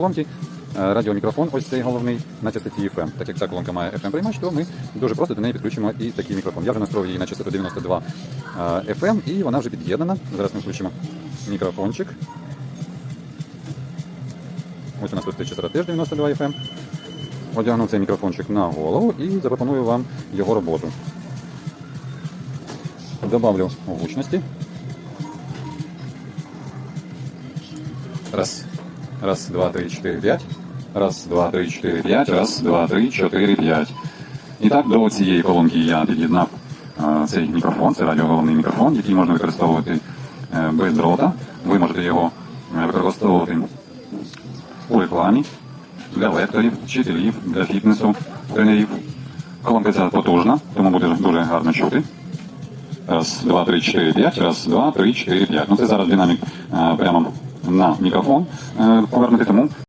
колонки. Е, Радіомікрофон, ось цей головний на частоті FM. Так як ця колонка має FM приймач, то ми дуже просто до неї підключимо і такий мікрофон. Я вже настроїв її на частоту 92 е, FM і вона вже під'єднана. Зараз ми включимо мікрофончик. Ось у нас тут частота теж 92 FM. Одягну цей мікрофончик на голову і запропоную вам його роботу. Добавлю гучності. Раз. Раз, два, три, чотири, п'ять. Раз, два, три, чотири, п'ять. Раз, два, три, чотири, п'ять. І до цієї колонки я під'єднав цей мікрофон, це радіоголовний мікрофон, який можна використовувати е, без дрота. Ви можете його е, використовувати у рекламі для лекторів, вчителів, для фітнесу, тренерів. Колонка ця потужна, тому буде дуже гарно чути. Раз, два, три, чотири, п'ять. Раз, два, три, чотири, п'ять. Ну це зараз динамік е, прямо на мікрофон е, повернути, тому